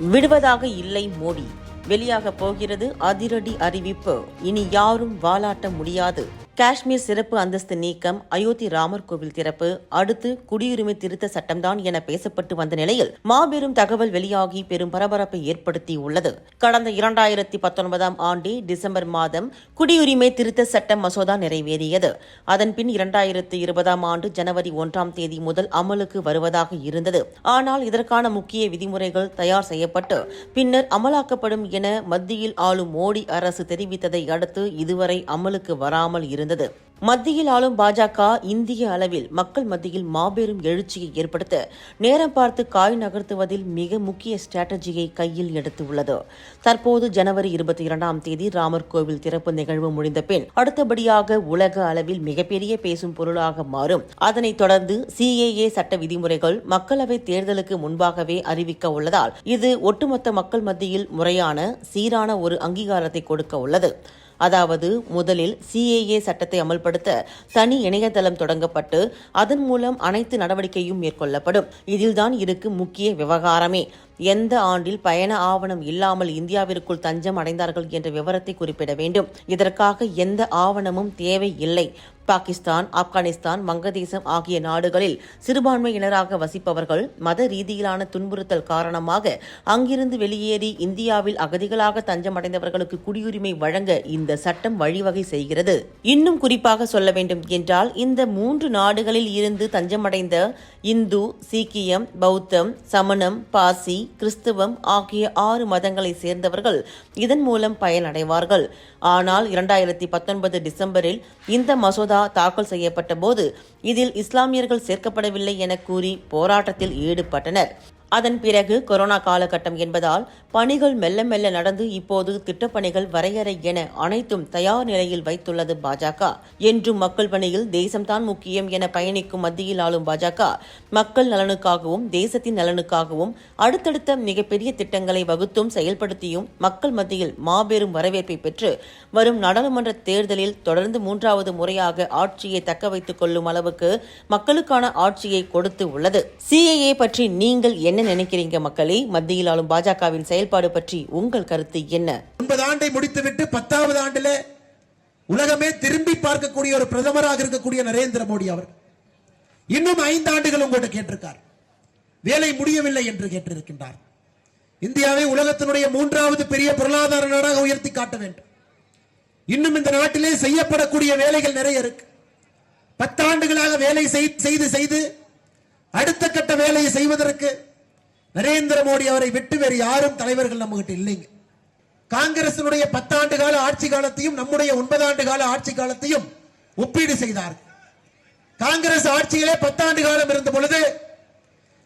விடுவதாக இல்லை மோடி. வெளியாக போகிறது அதிரடி அறிவிப்பு. இனி யாரும் வாலாட்ட முடியாது. காஷ்மீர் சிறப்பு அந்தஸ்து நீக்கம் அயோத்தி ராமர் கோவில் திறப்பு அடுத்து குடியுரிமை திருத்த சட்டம்தான் என பேசப்பட்டு வந்த நிலையில் மாபெரும் தகவல் வெளியாகி பெரும் பரபரப்பை ஏற்படுத்தி உள்ளது கடந்த இரண்டாயிரத்தி பத்தொன்பதாம் ஆண்டு டிசம்பர் மாதம் குடியுரிமை திருத்த சட்ட மசோதா நிறைவேறியது. அதன் பின் இரண்டாயிரத்து இருபதாம் ஆண்டு ஜனவரி ஒன்றாம் தேதி முதல் அமலுக்கு வருவதாக இருந்தது. ஆனால் இதற்கான முக்கிய விதிமுறைகள் தயார் செய்யப்பட்டு பின்னர் அமலாக்கப்படும் என மத்தியில் ஆளும் மோடி அரசு தெரிவித்ததை அடுத்து இதுவரை அமலுக்கு வராமல் இருந்தது. இருந்தது. மத்தியில் ஆளும் பாஜக இந்திய அளவில் மக்கள் மத்தியில் மாபெரும் எழுச்சியை ஏற்படுத்த நேரம் பார்த்து காய் நகர்த்துவதில் மிக முக்கிய ஸ்ட்ராட்டஜியை கையில் எடுத்துள்ளது. தற்போது ஜனவரி இருபத்தி இரண்டாம் தேதி ராமர் கோவில் திறப்பு நிகழ்வு முடிந்த பின் அடுத்தபடியாக உலக அளவில் மிகப்பெரிய பேசும் பொருளாக மாறும். அதனைத் தொடர்ந்து சிஏஏ சட்ட விதிமுறைகள் மக்களவை தேர்தலுக்கு முன்பாகவே அறிவிக்க உள்ளதால் இது ஒட்டுமொத்த மக்கள் மத்தியில் முறையான சீரான ஒரு அங்கீகாரத்தை கொடுக்க உள்ளது. அதாவது முதலில் சிஏஏ சட்டத்தை அமல்படுத்த தனி இணையதளம் தொடங்கப்பட்டு அதன் மூலம் அனைத்து நடவடிக்கையும் மேற்கொள்ளப்படும். இதில்தான் இருக்கு முக்கிய விவகாரமே. எந்த ஆண்டில் பயண ஆவணம் இல்லாமல் இந்தியாவிற்குள் தஞ்சம் அடைந்தார்கள் என்ற விவரத்தை குறிப்பிட வேண்டும். இதற்காக எந்த ஆவணமும் தேவை இல்லை. பாகிஸ்தான் ஆப்கானிஸ்தான் வங்கதேசம் ஆகிய நாடுகளில் சிறுபான்மையினராக வசிப்பவர்கள் மத ரீதியிலான துன்புறுத்தல் காரணமாக அங்கிருந்து வெளியேறி இந்தியாவில் அகதிகளாக தஞ்சமடைந்தவர்களுக்கு குடியுரிமை வழங்க இந்த சட்டம் வழிவகை செய்கிறது. இன்னும் குறிப்பாக சொல்ல வேண்டும் என்றால் இந்த மூன்று நாடுகளில் இருந்து தஞ்சமடைந்த இந்து சீக்கியம் பௌத்தம் சமணம் பாசி கிறிஸ்துவம் ஆகிய ஆறு மதங்களை சேர்ந்தவர்கள் இதன் மூலம் பயனடைவார்கள். ஆனால் இரண்டாயிரத்தி பத்தொன்பது டிசம்பரில் இந்த மசோதா தாக்கல் செய்யப்பட்ட போது இதில் இஸ்லாமியர்கள் சேர்க்கப்படவில்லை என கூறி போராட்டத்தில் ஈடுபட்டனர். அதன் பிறகு கொரோனா காலகட்டம் என்பதால் பணிகள் மெல்ல மெல்ல நடந்து இப்போது திட்டப்பணிகள் வரையறை என அனைத்தும் தயார் நிலையில் வைத்துள்ளது பாஜக. என்றும் மக்கள் பணியில் தேசம்தான் முக்கியம் என பயணிக்கும் மத்தியில் ஆளும் பாஜக மக்கள் நலனுக்காகவும் தேசத்தின் நலனுக்காகவும் அடுத்தடுத்த மிகப்பெரிய திட்டங்களை வகுத்தும் செயல்படுத்தியும் மக்கள் மத்தியில் மாபெரும் வரவேற்பை பெற்று வரும் நாடாளுமன்ற தேர்தலில் தொடர்ந்து மூன்றாவது முறையாக ஆட்சியை தக்க வைத்துக் கொள்ளும் அளவுக்கு மக்களுக்கான ஆட்சியை கொடுத்து உள்ளது. சிஏஏ பற்றி நீங்கள் என்ன என்ன நினைக்கிறீங்க மக்களே? மத்தியில் ஆளும் பாஜகவின் செயல்பாடு பற்றி உங்கள் கருத்து என்ன? ஒன்பது ஆண்டை முடித்துவிட்டு பத்தாவது ஆண்டுல உலகமே திரும்பி பார்க்கக்கூடிய ஒரு பிரதமராக இருக்கக்கூடிய நரேந்திர மோடி அவர் இன்னும் ஐந்து ஆண்டுகள் உங்கள்கிட்ட கேட்டிருக்கார். வேலை முடியவில்லை என்று கேட்டிருக்கின்றார். இந்தியாவை உலகத்தினுடைய மூன்றாவது பெரிய பொருளாதார நாடாக உயர்த்தி காட்ட வேண்டும். இன்னும் இந்த நாட்டிலே செய்யப்படக்கூடிய வேலைகள் நிறைய இருக்கு. பத்தாண்டுகளாக வேலை செய்து செய்து அடுத்த கட்ட வேலையை செய்வதற்கு நரேந்திர மோடி அவரை விட்டு வேறு யாரும் தலைவர்கள் நம்ம கிட்ட இல்லைங்க. காங்கிரசினுடைய பத்தாண்டு கால ஆட்சி காலத்தையும் நம்முடைய ஒன்பதாண்டு கால ஆட்சி காலத்தையும் ஒப்பீடு செய்தார்கள் காங்கிரஸ் ஆட்சியிலே பத்தாண்டு காலம் இருந்த பொழுது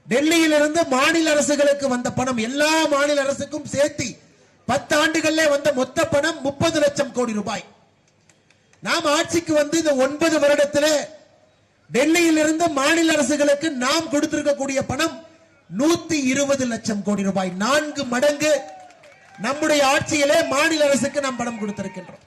டெல்லியிலிருந்து மாநில அரசுகளுக்கு வந்த பணம் எல்லா மாநில அரசுக்கும் சேர்த்து பத்து ஆண்டுகளிலே வந்த மொத்த பணம் முப்பது லட்சம் கோடி ரூபாய். நாம் ஆட்சிக்கு வந்து இந்த ஒன்பது வருடத்திலே டெல்லியில் இருந்து மாநில அரசுகளுக்கு நாம் கொடுத்திருக்கக்கூடிய பணம் நூத்தி இருபது லட்சம் கோடி ரூபாய். நான்கு மடங்கு நம்முடைய ஆட்சியிலே மாநில அரசுக்கு நாம் பணம் கொடுத்திருக்கின்றோம்.